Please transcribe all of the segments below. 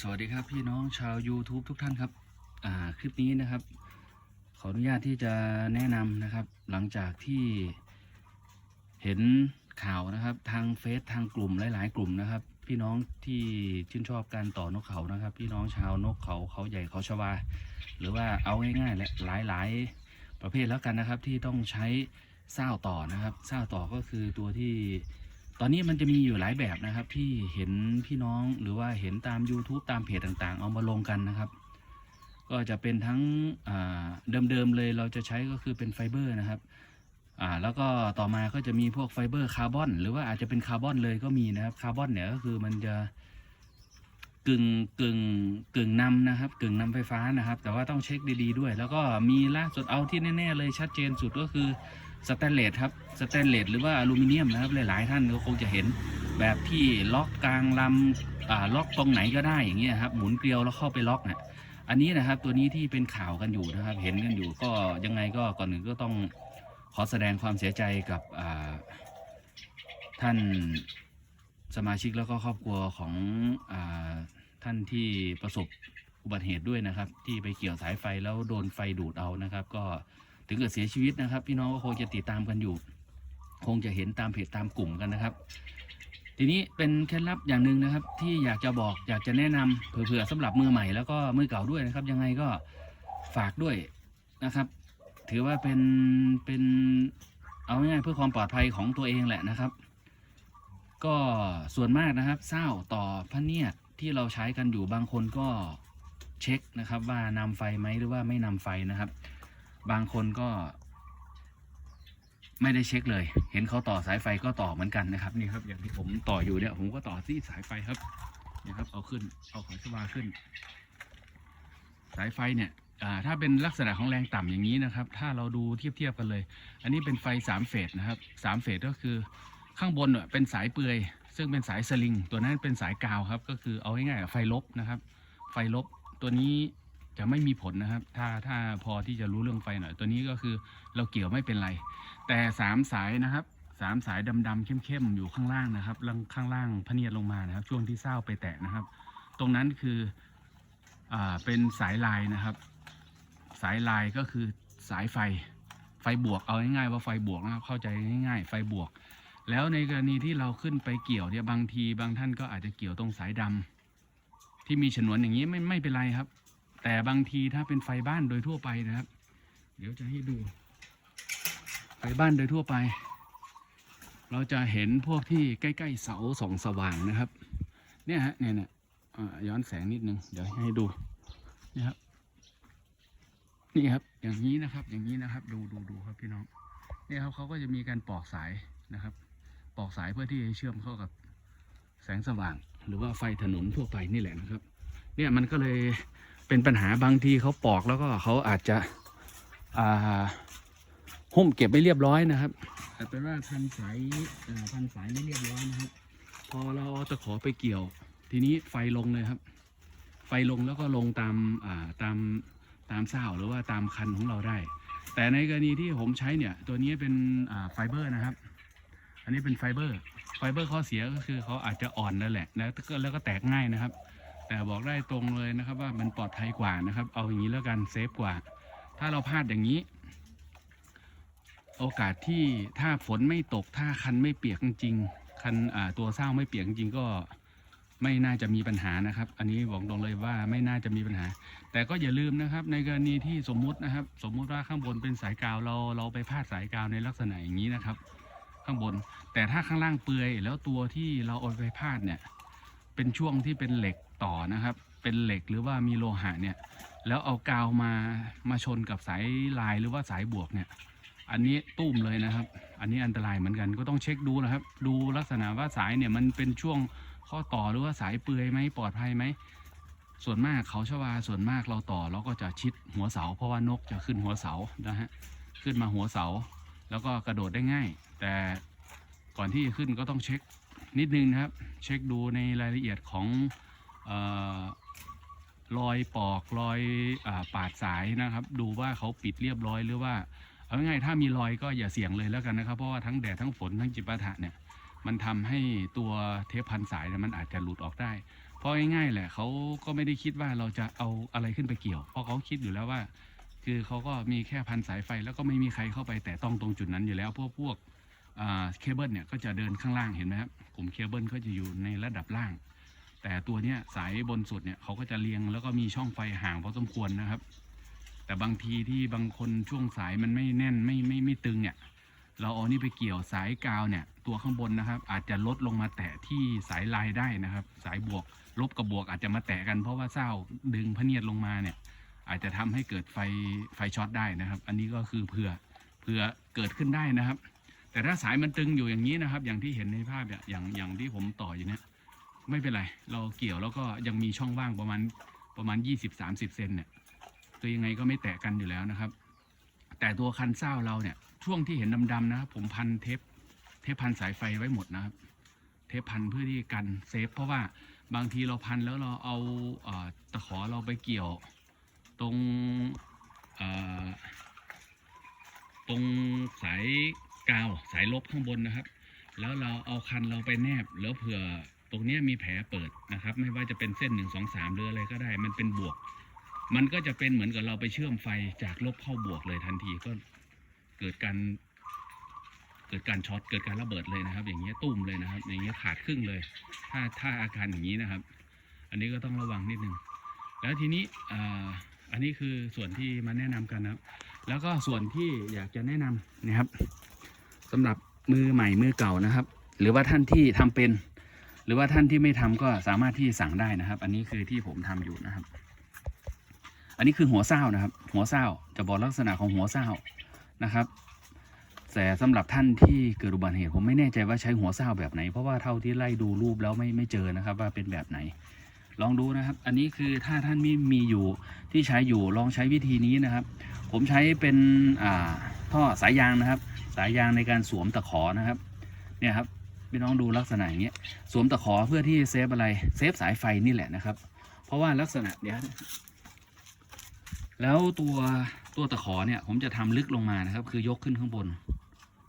สวัสดีครับพี่น้องชาว YouTube ทุกท่านครับ อ่าคลิปนี้นะครับ ขออนุญาตที่จะแนะนำนะครับ หลังจากที่เห็นข่าวนะครับ ทางเฟซทางกลุ่มหลาย ๆ กลุ่มนะครับ พี่น้องที่ชื่นชอบการต่อนกเขานะครับ พี่น้องชาวนกเขาเขาใหญ่เขาชวา หรือว่าเอาง่ายๆแหละหลาย ๆ ประเภทแล้วกันนะครับ ที่ต้องใช้เศร้าต่อนะครับเศร้าต่อก็คือตัวที่ ตอนนี้มันจะมีอยู่หลายแบบนะครับที่เห็นพี่น้องหรือว่าเห็นตาม YouTube ตามเพจต่างๆ เอามาลงกันนะครับ ก็จะเป็นทั้งเดิมๆเลยเราจะใช้ก็คือเป็นไฟเบอร์นะครับอ่าแล้วก็ต่อมาก็จะมีพวกไฟเบอร์คาร์บอนหรือว่าอาจจะเป็นคาร์บอนเลยก็มีนะครับคาร์บอนเนี่ยก็คือมันจะกึ่งกึ่งกึ่งนำนะครับ กึ่งนำไฟฟ้านะครับ แต่ว่าต้องเช็คดีๆด้วย แล้วก็มีล่าสุดเอาที่แน่ๆเลยชัดเจนสุดก็คือสแตนเลสครับสแตนเลสหรือว่าอลูมิเนียมนะครับ หลาย ๆ ท่านก็คงจะเห็นแบบที่ล็อกกลางลำล็อกตรงไหนก็ได้อย่างเงี้ยครับหมุนเกลียวแล้วเข้าไปล็อกเนี่ยอันนี้นะครับตัวนี้ที่เป็นข่าวกันอยู่นะครับ เห็นกันอยู่ก็ยังไงก็ก่อนหนึ่งก็ต้องขอแสดงความเสียใจกับท่านสมาชิกแล้วก็ครอบครัวของอท่านที่ประสบอุบัติเหตุด้วยนะครับ ที่ไปเกี่ยวสายไฟแล้วโดนไฟดูดเอานะครับ ก็ ถึงกับเสียชีวิตนะครับ พี่น้องก็คงจะติดตามกันอยู่ คงจะเห็นตามเพจตามกลุ่มกันนะครับ ทีนี้เป็นเคล็ดลับอย่างหนึ่งนะครับ ที่อยากจะบอกอยากจะแนะนำเผื่อๆสำหรับมือใหม่แล้วก็มือเก่าด้วยนะครับ ยังไงก็ฝากด้วยนะครับ ถือว่าเป็นเป็นเอาง่ายๆเพื่อความปลอดภัยของตัวเองแหละนะครับ ก็ส่วนมากนะครับเศร้าต่อพระเนียดที่เราใช้กันอยู่บางคนก็เช็คนะครับ ว่านำไฟไหมหรือว่าไม่นำไฟนะครับ บางคนก็ ไม่ได้เช็คเลย เห็นเขาต่อสายไฟก็ต่อเหมือนกันนะครับนี่ครับ อย่างที่ผมต่ออยู่เนี่ย ผมก็ต่อที่สายไฟครับนี่ครับ เอาขึ้น เอาขอยสวาขึ้น สายไฟเนี่ยถ้าเป็นลักษณะของแรงต่ำอย่างนี้นะครับ ถ้าเราดูเทียบเทียบกันเลย อันนี้เป็นไฟสามเฟสนะครับสามเฟสก็คือข้างบนเนี่ยเป็นสายเปลือย ซึ่งเป็นสายสลิง ตัวนั้นเป็นสายกาวครับ ก็คือเอาง่ายๆไฟลบนะครับ ไฟลบตัวนี้ จะไม่มีผลนะครับ ถ้าถ้าพอที่จะรู้เรื่องไฟหน่อย ตัวนี้ก็คือเราเกี่ยวไม่เป็นไร แต่สามสายนะครับสามสายดำๆเข้มๆอยู่ข้างล่างนะครับล่างข้างล่างพเนียดลงมานะครับ ช่วงที่เศร้าไปแตะนะครับ ตรงนั้นคืออ่าเป็นสายลายนะครับ สายลายก็คือสายไฟไฟบวกเอาง่ายๆว่าไฟบวกนะครับเข้าใจง่ายๆ ไฟบวก แล้วในกรณีที่เราขึ้นไปเกี่ยวเนี่ยบางทีบางท่านก็อาจจะเกี่ยวตรงสายดำที่มีฉนวนอย่างนี้ไม่ไม่เป็นไรครับ แต่บางทีถ้าเป็นไฟบ้านโดยทั่วไปนะครับ เดี๋ยวจะให้ดู ไฟบ้านโดยทั่วไป เราจะเห็นพวกที่ใกล้ ๆ เสาส่องสว่างนะครับ เนี่ยฮะเนี่ยเนี่ยย้อนแสงนิดนึง เดี๋ยวให้ดูนี่ครับนี่ครับ อย่างนี้นะครับ อย่างนี้นะครับ ดูดูดูครับพี่น้องเนี่ยครับเขาก็จะมีการปอกสายนะครับ ปอกสายเพื่อที่จะเชื่อมเข้ากับแสงสว่าง หรือว่าไฟถนนทั่วไปนี่แหละนะครับ เนี่ยมันก็เลย เป็นปัญหาบางทีเขาปอกแล้วก็เขาอาจจะอ่าหุ้มเก็บไม่เรียบร้อยนะครับแต่เป็นว่าพันสายเอ่อพันสายไม่เรียบร้อยนะครับ พอเราเอาตะขอไปเกี่ยว ทีนี้ไฟลงเลยครับ ไฟลงแล้วก็ลงตามอ่าตามตามเส้าหรือว่าตามคันของเราได้ แต่ในกรณีที่ผมใช้เนี่ย ตัวนี้เป็นอ่าไฟเบอร์นะครับ อันนี้เป็นไฟเบอร์ ไฟเบอร์ข้อเสียก็คือเขาอาจจะอ่อนนั่นแหละแล้วก็แล้วก็แตกง่ายนะครับ แต่บอกได้ตรงเลยนะครับว่ามันปลอดภัยกว่านะครับ เอาอย่างนี้แล้วกันเซฟกว่า ถ้าเราพลาดอย่างนี้ โอกาสที่ถ้าฝนไม่ตกถ้าคันไม่เปียกจริงคันตัวเศร้าไม่เปียกจริงก็ไม่น่าจะมีปัญหานะครับ อันนี้บอกตรงเลยว่าไม่น่าจะมีปัญหา แต่ก็อย่าลืมนะครับ ในกรณีที่สมมุตินะครับ สมมุติว่าข้างบนเป็นสายกาวเราเราไปพาดสายกาวในลักษณะอย่างนี้นะครับ ข้างบน แต่ถ้าข้างล่างเปลือยแล้วตัวที่เราเอาไปพาดเนี่ย เป็นช่วงที่เป็นเหล็ก ต่อนะครับ เป็นเหล็กหรือว่ามีโลหะเนี่ย แล้วเอากาวมามาชนกับสายลายหรือว่าสายบวกเนี่ย อันนี้ตุ้มเลยนะครับ อันนี้อันตรายเหมือนกันก็ต้องเช็คดูนะครับ ดูลักษณะว่าสายเนี่ยมันเป็นช่วงข้อต่อหรือว่าสายเปลือยไหมปลอดภัยไหมส่วนมากเขาชวาส่วนมากเราต่อเราก็จะชิดหัวเสา เพราะว่านกจะขึ้นหัวเสานะฮะขึ้นมาหัวเสา แล้วก็กระโดดได้ง่าย แต่ก่อนที่จะขึ้นก็ต้องเช็คนิดนึงนะครับ เช็คดูในรายละเอียดของ รอยปอกรอยอปาดสายนะครับ ดูว่าเขาปิดเรียบร้อยหรือว่าเอาง่ายๆถ้ามีรอยก็อย่าเสี่ยงเลยแล้วกันนะครับ เพราะว่าทั้งแดดทั้งฝนทั้งจิปาถะเนี่ยมันทำให้ตัวเทปพันสายมันอาจจะหลุดออกได้ เพราะง่ายๆแหละเขาก็ไม่ได้คิดว่าเราจะเอาอะไรขึ้นไปเกี่ยว เพราะเขาคิดอยู่แล้วว่า คือเขาก็มีแค่พันสายไฟแล้วก็ไม่มีใครเข้าไปแต่ต้องตรงจุดนั้นอยู่แล้วพวกพวกเคเบิลเนี่ยก็จะเดินข้างล่างเห็นไหมครับกลุ่มเคเบิลก็จะอยู่ในระดับล่าง แต่ตัวเนี้ยสายบนสุดเนี่ยเขาก็จะเรียงแล้วก็มีช่องไฟห่างพอสมควรนะครับ แต่บางทีที่บางคนช่วงสายมันไม่แน่นไม่ไม่ไม่ตึงเนี่ยเราเอานี่ไปเกี่ยวสายกาวเนี่ย ตัวข้างบนนะครับ อาจจะลดลงมาแตะที่สายลายได้นะครับ สายบวก ลบกับบวกอาจจะมาแตะกันเพราะว่าเศร้าดึงพเนียดลงมาเนี่ย อาจจะทำให้เกิดไฟไฟช็อตได้นะครับ อันนี้ก็คือเผื่อเผื่อเกิดขึ้นได้นะครับ แต่ถ้าสายมันตึงอยู่อย่างนี้นะครับ อย่างที่เห็นในภาพเนี่ยอย่างอย่างที่ผมต่ออยู่เนี่ย ไม่เป็นไร เราเกี่ยวแล้วก็ยังมีช่องว่างประมาณประมาณ 20-30 เซนเนี่ยตัวยังไงก็ไม่แตะกันอยู่แล้วนะครับ แต่ตัวคันเศร้าเราเนี่ยช่วงที่เห็นดำๆนะครับผมพันเทปเทปพันสายไฟไว้หมดนะครับ เทปพันเพื่อที่กันเซฟ เพราะว่าบางทีเราพันแล้วเราเอาเออตะขอเราไปเกี่ยวตรงตรงสายกาวสายลบข้างบนนะครับ แล้วเราเอาคันเราไปแนบแล้วเผื่อ ตรงนี้มีแผลเปิดนะครับ ไม่ว่าจะเป็นเส้นหนึ่งสองสามหรืออะไรก็ได้ มันเป็นบวก มันก็จะเป็นเหมือนกับเราไปเชื่อมไฟจากลบเข้าบวกเลยทันทีก็เกิดการเกิดการช็อตเกิดการระเบิดเลยนะครับ อย่างเงี้ยตุ้มเลยนะครับ อย่างเงี้ยขาดครึ่งเลย ถ้าถ้าอาการอย่างนี้นะครับ อันนี้ก็ต้องระวังนิดนึงแล้วทีนี้ออันนี้คือส่วนที่มาแนะนำกันนะครับ แล้วก็ส่วนที่อยากจะแนะนำนะครับสำหรับมือใหม่มือเก่านะครับ หรือว่าท่านที่ทำเป็น หรือว่าท่านที่ไม่ทำก็สามารถที่สั่งได้นะครับ อันนี้คือที่ผมทำอยู่นะครับ อันนี้คือหัวเศร้านะครับ หัวเศร้าจะบอกลักษณะของหัวเศร้านะครับแต่สำหรับท่านที่เกิดอุบัติเหตุผมไม่แน่ใจว่าใช้หัวเศร้าแบบไหน เพราะว่าเท่าที่ไล่ดูรูปแล้วไม่ไม่เจอนะครับ ว่าเป็นแบบไหน ลองดูนะครับ อันนี้คือถ้าท่านไม่มีอยู่ที่ใช้อยู่ลองใช้วิธีนี้นะครับ ผมใช้เป็นอ่าท่อสายยางนะครับ สายยางในการสวมตะขอนะครับ เนี่ยครับ พี่น้องดูลักษณะอย่างเงี้ยสวมตะขอเพื่อที่เซฟอะไรเซฟสายไฟนี่แหละนะครับ เพราะว่าลักษณะเดี๋ยวแล้วตัวตัวตะขอเนี่ยผมจะทำลึกลงมานะครับ คือยกขึ้นข้างบน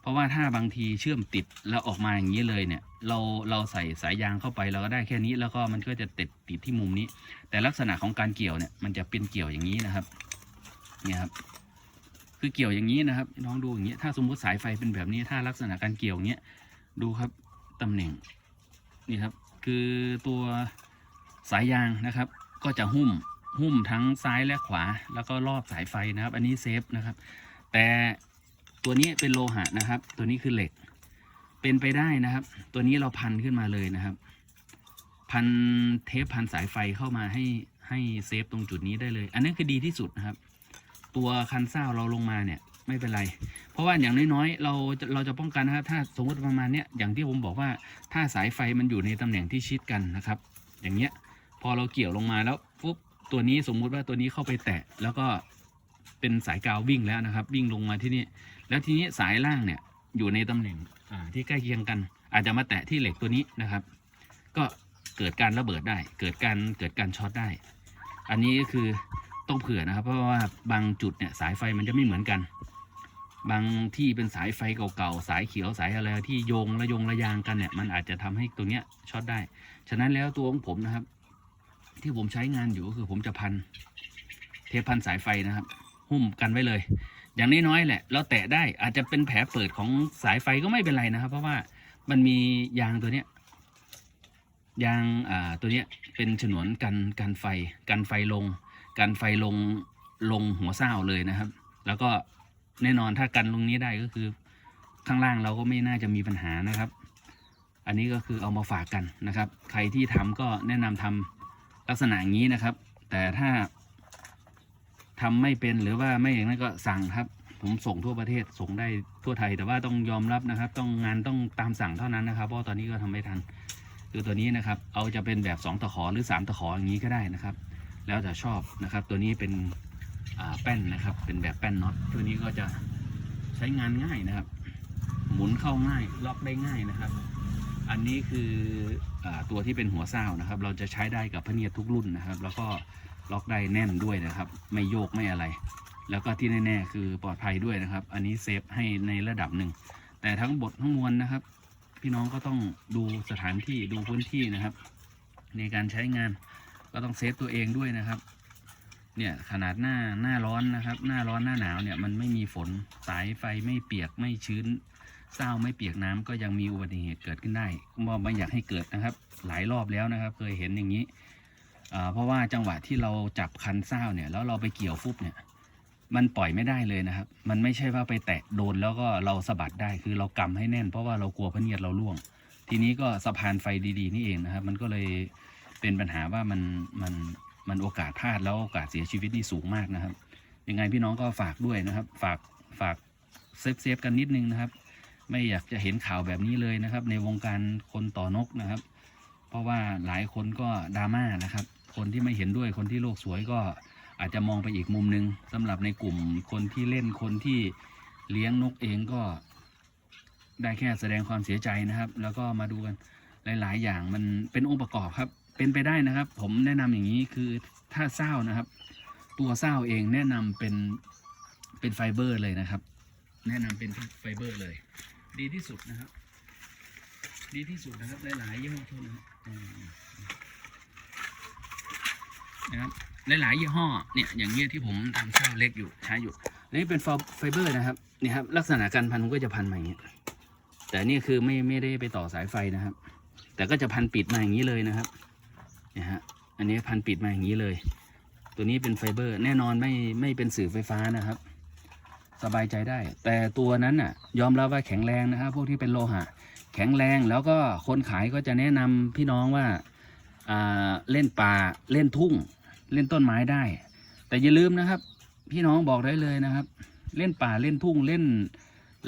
เพราะว่าถ้าบางทีเชื่อมติดแล้วออกมาอย่างนี้เลยเนี่ย เราเราใส่สายยางเข้าไปเราก็ได้แค่นี้แล้วก็มันก็จะติดติดที่มุมนี้ แต่ลักษณะของการเกี่ยวเนี่ยมันจะเป็นเกี่ยวอย่างนี้นะครับเนี่ยครับคือเกี่ยวอย่างนี้นะครับน้องดูอย่างนี้ยถ้าสมมติสายไฟเป็นแบบนี้ถ้าลักษณะการเกี่ยวอย่างเงี้ยดูครับ ตำแหน่งนี่ครับคือตัวสายยางนะครับ ก็จะหุ้มหุ้มทั้งซ้ายและขวา แล้วก็รอบสายไฟนะครับ อันนี้เซฟนะครับ แต่ตัวนี้เป็นโลหะนะครับ ตัวนี้คือเหล็ก เป็นไปได้นะครับ ตัวนี้เราพันขึ้นมาเลยนะครับ พันเทปพันสายไฟเข้ามาให้ให้เซฟตรงจุดนี้ได้เลย อันนี้คือดีที่สุดนะครับ ตัวคันเศร้าเราลงมาเนี่ย ไม่เป็นไร เพราะว่าอย่างน้อยๆ เราเราจะป้องกันนะครับ ถ้าสมมติประมาณเนี้ยอย่างที่ผมบอกว่าถ้าสายไฟมันอยู่ในตำแหน่งที่ชิดกันนะครับ อย่างเงี้ยพอเราเกี่ยวลงมาแล้วปุ๊บตัวนี้สมมุติว่าตัวนี้เข้าไปแตะแล้วก็เป็นสายกาววิ่งแล้วนะครับ วิ่งลงมาที่นี่แล้วทีนี้สายล่างเนี่ยอยู่ในตำแหน่งที่ใกล้เคียงกัน อาจจะมาแตะที่เหล็กตัวนี้นะครับ ก็เกิดการระเบิดได้ เกิดการเกิดการช็อตได้ อันนี้ก็คือต้องเผื่อนะครับ เพราะว่าบางจุดเนี่ยสายไฟมันจะไม่เหมือนกัน บางที่เป็นสายไฟเก่าๆ สายเขียวสายอะไรที่โยงระยงระยางกันเนี่ย มันอาจจะทำให้ตรงเนี้ยช็อตได้ ฉะนั้นแล้วตัวของผมนะครับ ที่ผมใช้งานอยู่ก็คือผมจะพัน เทปพันสายไฟนะครับ หุ้มกันไว้เลย อย่างน้อยๆแหละ เราแตะได้อาจจะเป็นแผลเปิดของสายไฟก็ไม่เป็นไรนะครับ เพราะว่ามันมียางตัวเนี้ยยางอ่าตัวเนี้ยเป็นฉนวนกันกันไฟกันไฟลงกันไฟลงลงหัวเศร้าเลยนะครับ แล้วก็ แน่นอนถ้ากันตรงนี้ได้ก็คือ ข้างล่างเราก็ไม่น่าจะมีปัญหานะครับ อันนี้ก็คือเอามาฝากกันนะครับ ใครที่ทำก็แนะนำทำลักษณะอย่างนี้นะครับ แต่ถ้าทำไม่เป็นหรือว่าไม่อย่างนั้นก็สั่งครับ ผมส่งทั่วประเทศส่งได้ทั่วไทย แต่ว่าต้องยอมรับนะครับ ต้องงานต้องตามสั่งเท่านั้นนะครับ เพราะตอนนี้ก็ทำไม่ทันคือตัวนี้นะครับ เอาจะเป็นแบบ 2 ตะขอหรือ 3 ตะขออย่างนี้ก็ได้นะครับ แล้วแต่ชอบนะครับ ตัวนี้เป็น แป้นนะครับ เป็นแบบแป้นน็อตตัวนี้ก็จะใช้งานง่ายนะครับ หมุนเข้าง่ายล็อกได้ง่ายนะครับ อันนี้คืออตัวที่เป็นหัวเศร้านะครับ เราจะใช้ได้กับพเนียดทุกรุ่นนะครับ แล้วก็ล็อกได้แน่นด้วยนะครับ ไม่โยกไม่อะไร แล้วก็ที่แน่ๆคือปลอดภัยด้วยนะครับ อันนี้เซฟให้ในระดับหนึ่งแต่ทั้งบททั้งมวลนะครับ พี่น้องก็ต้องดูสถานที่ดูพื้นที่นะครับ ในการใช้งานก็ต้องเซฟตัวเองด้วยนะครับ เนี่ยขนาดหน้าหน้าร้อนนะครับ หน้าร้อนหน้าหนาวเนี่ยมันไม่มีฝนสายไฟไม่เปียกไม่ชื้นเศร้าไม่เปียกน้ำก็ยังมีอุบัติเหตุเกิดขึ้นได้ก็ไม่อยากให้เกิดนะครับ หลายรอบแล้วนะครับ เคยเห็นอย่างนี้เพราะว่าจังหวะที่เราจับคันเศร้าเนี่ยแล้วเราไปเกี่ยวฟุบเนี่ยมันปล่อยไม่ได้เลยนะครับ มันไม่ใช่ว่าไปแตะโดนแล้วก็เราสะบัดได้คือเรากำให้แน่น เพราะว่าเรากลัวพเนียดเราล่วง ทีนี้ก็สะพานไฟดีๆนี่เองนะครับ มันก็เลยเป็นปัญหาว่ามันมัน มันโอกาสพลาดแล้วโอกาสเสียชีวิตนี่สูงมากนะครับ ยังไงพี่น้องก็ฝากด้วยนะครับ ฝากฝากเซฟเซฟกันนิดนึงนะครับ ไม่อยากจะเห็นข่าวแบบนี้เลยนะครับ ในวงการคนต่อนกนะครับ เพราะว่าหลายคนก็ดราม่านะครับ คนที่ไม่เห็นด้วยคนที่โลกสวยก็อาจจะมองไปอีกมุมหนึ่งสำหรับในกลุ่มคนที่เล่นคนที่เลี้ยงนกเองก็ได้แค่แสดงความเสียใจนะครับ แล้วก็มาดูกันหลาย ๆ อย่างมันเป็นองค์ประกอบครับ เป็นไปได้นะครับ ผมแนะนำอย่างนี้คือถ้าเศร้านะครับ ตัวเศร้าเองแนะนำเป็นเป็นไฟเบอร์เลยนะครับ แนะนำเป็นไฟเบอร์เลย ดีที่สุดนะครับ ดีที่สุดนะครับหลายๆยี่ห้อโทษนะครับนะครับหลายๆยี่ห้อเนี่ยอย่างเงี้ยที่ผมทำเศร้าเล็กอยู่ใช้อยู่นี่เป็นไฟเบอร์นะครับนี่ครับลักษณะการพันผมก็จะพันมาอย่างเงี้ยแต่นี่คือไม่ไม่ได้ไปต่อสายไฟนะครับ แต่ก็จะพันปิดมาอย่างนี้เลยนะครับ อันนี้พันปิดมาอย่างนี้เลย ตัวนี้เป็นไฟเบอร์ แน่นอนไม่ไม่เป็นสื่อไฟฟ้านะครับ สบายใจได้ แต่ตัวนั้นน่ะ ยอมรับว่าแข็งแรงนะครับ พวกที่เป็นโลหะ แข็งแรงแล้วก็คนขายก็จะแนะนำพี่น้องว่าอ่าเล่นป่าเล่นทุ่ง เล่นต้นไม้ได้ แต่อย่าลืมนะครับ พี่น้องบอกได้เลยนะครับ เล่นป่าเล่นทุ่งเล่น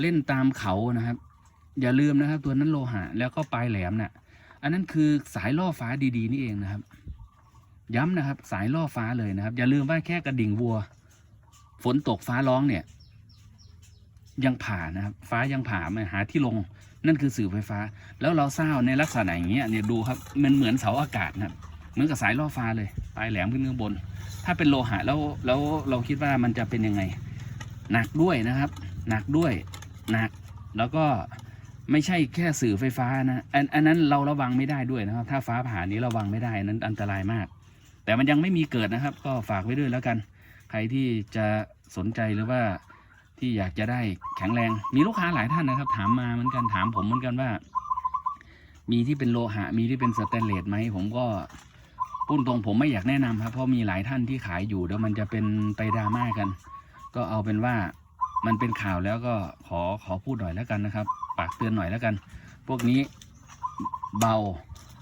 เล่นตามเขานะครับ อย่าลืมนะครับ ตัวนั้นโลหะแล้วก็ปลายแหลมน่ะ อันนั้นคือสายล่อฟ้าดีๆนี่เองนะครับ ย้ำนะครับ สายล่อฟ้าเลยนะครับ อย่าลืมว่าแค่กระดิ่งวัว ฝนตกฟ้าร้องเนี่ย ยังผ่านะครับ ฟ้ายังผ่ามาหาที่ลง นั่นคือสื่อไฟฟ้า แล้วเราเศร้าในลักษณะอย่างเงี้ยเนี่ยดูครับ มันเหมือนเสาอากาศนะครับเหมือนกับสายล่อฟ้าเลย ปลายแหลมขึ้นข้างบน ถ้าเป็นโลหะแล้วแล้วเราคิดว่ามันจะเป็นยังไง หนักด้วยนะครับ หนักด้วย หนัก แล้วก็ไม่ใช่แค่สื่อไฟฟ้านะ อันอันนั้นเราระวังไม่ได้ด้วยนะครับ ถ้าฟ้าผ่านี้ระวังไม่ได้นั้นอันตรายมาก แต่มันยังไม่มีเกิดนะครับ ก็ฝากไว้ด้วยแล้วกัน ใครที่จะสนใจหรือว่าที่อยากจะได้แข็งแรง มีลูกค้าหลายท่านนะครับ ถามมาเหมือนกันถามผมเหมือนกันว่า มีที่เป็นโลหะมีที่เป็นสแตนเลสไหมผมก็พูดตรงผมไม่อยากแนะนำครับ เพราะมีหลายท่านที่ขายอยู่เดี๋ยวมันจะเป็นไปดราม่ากัน ก็เอาเป็นว่ามันเป็นข่าวแล้วก็ขอขอพูดหน่อยแล้วกันนะครับ ปากเตือนหน่อยแล้วกัน พวกนี้เบา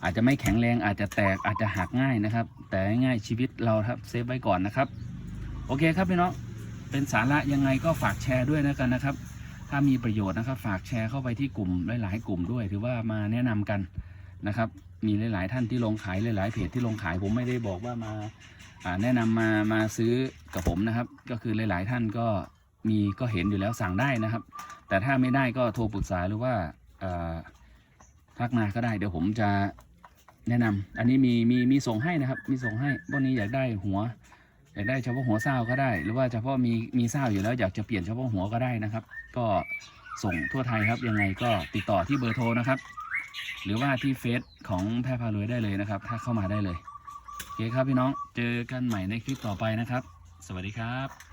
อาจจะไม่แข็งแรงอาจจะแตกอาจจะหักง่ายนะครับ แต่ง่ายชีวิตเราครับเซฟไว้ก่อนนะครับ โอเคครับพี่น้องเป็นสาระยังไงก็ฝากแชร์ด้วยนะกันนะครับ ถ้ามีประโยชน์นะครับ ฝากแชร์เข้าไปที่กลุ่มหลาย ๆ กลุ่มด้วย ถือว่ามาแนะนำกันนะครับ มีหลาย ๆ ท่านที่ลงขายหลาย ๆ เพจที่ลงขายผมไม่ได้บอกว่ามาแนะนำมามาซื้อกับผมนะครับ ก็คือหลาย ๆ ท่านก็มีก็เห็นอยู่แล้วสั่งได้นะครับ แต่ถ้าไม่ได้ก็โทรปรึกษาหรือว่าทักมาก็ได้เดี๋ยวผมจะ แนะนำอันนี้มีมีมีส่งให้นะครับ มีส่งให้พวกนี้อยากได้หัว อยากได้เฉพาะหัวเศร้าก็ได้ หรือว่าเฉพาะมีมีเศร้าอยู่แล้วอยากจะเปลี่ยนเฉพาะหัวก็ได้นะครับ ก็ส่งทั่วไทยครับยังไงก็ติดต่อที่เบอร์โทรนะครับ หรือว่าที่เฟซของแพรพารวยได้เลยนะครับ ถ้าเข้ามาได้เลยโอเคครับพี่น้องเจอกันใหม่ในคลิปต่อไปนะครับ สวัสดีครับ